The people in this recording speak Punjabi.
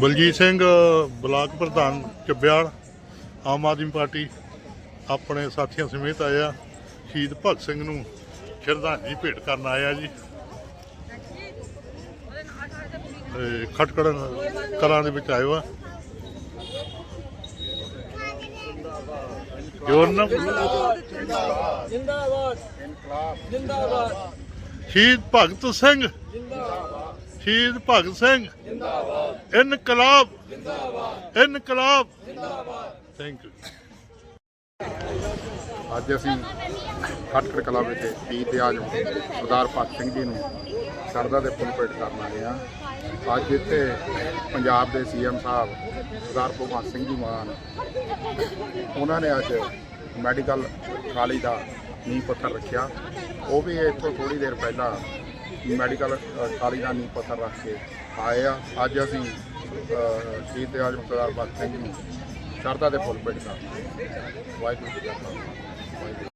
ਬਲਜੀਤ ਸਿੰਘ ਬਲਾਕ ਪ੍ਰਧਾਨ ਚੱਬਿਆਲ ਆਮ ਆਦਮੀ ਪਾਰਟੀ ਆਪਣੇ ਸਾਥੀਆਂ ਸਮੇਤ ਆਇਆ। ਸ਼ਹੀਦ ਭਗਤ ਸਿੰਘ ਨੂੰ ਸ਼ਰਧਾਂਜਲੀ ਭੇਟ ਕਰਨ ਆਇਆ ਜੀ। ਤੇ ਖਟਕੜ ਕਲਾਂ ਦੇ ਵਿੱਚ ਆਇਆ ਜੋਰ ਜਿੰਦਾਬਾਦ। ਜਿੰਦਾਬਾਦ। ਸ਼ਹੀਦ ਭਗਤ ਸਿੰਘ ਸ਼ਹੀਦ ਭਗਤ ਸਿੰਘ। ਜਿੰਦਾਬਾਦ ਇਨਕਲਾਬ। ਜਿੰਦਾਬਾਦ ਇਨਕਲਾਬ। ਜਿੰਦਾਬਾਦ ਥੈਂਕ ਯੂ ਅੱਜ ਅਸੀਂ ਖਟਕੜ ਕਲਾ ਵਿਖੇ ਸ਼ਹੀਦ ਦੇ ਆਜਮ ਸਰਦਾਰ ਭਗਤ ਸਿੰਘ ਜੀ ਨੂੰ ਸ਼ਰਧਾ ਦੇ ਫੁੱਲ ਭੇਟ ਕਰਨ ਆਏ ਹਾਂ। ਅੱਜ ਇੱਥੇ ਪੰਜਾਬ ਦੇ ਸੀਐਮ ਸਾਹਿਬ ਸਰਦਾਰ ਭਗਵੰਤ ਸਿੰਘ ਜੀ ਮਾਨ ਉਹਨਾਂ ਨੇ ਅੱਜ ਮੈਡੀਕਲ ਕਾਲਜ ਦਾ ਨੀਂਹ ਪੱਥਰ ਰੱਖਿਆ। ਉਹ ਵੀ ਇੱਥੋਂ ਥੋੜੀ ਦੇਰ ਪਹਿਲਾਂ ਮੈਡੀਕਲ ਅ, ਦਾ ਨੀਂਹ ਪੱਥਰ ਰੱਖ ਕੇ ਆਏ ਆ। ਅੱਜ ਅਸੀਂ ਸ਼ਹੀਦ ਦੇ ਆਜਮ ਸਰਦਾਰ ਭਗਤ ਸਿੰਘ ਜੀ ਨੂੰ ਸ਼ਰਧਾ ਦੇ ਫੁੱਲ ਭੇਟ ਕਰਦੇ ਵਾਹਿਗੁਰੂ ਜੀ ਕਾ ਖਾਲਸਾ ਵਾਹਿਗੁਰੂ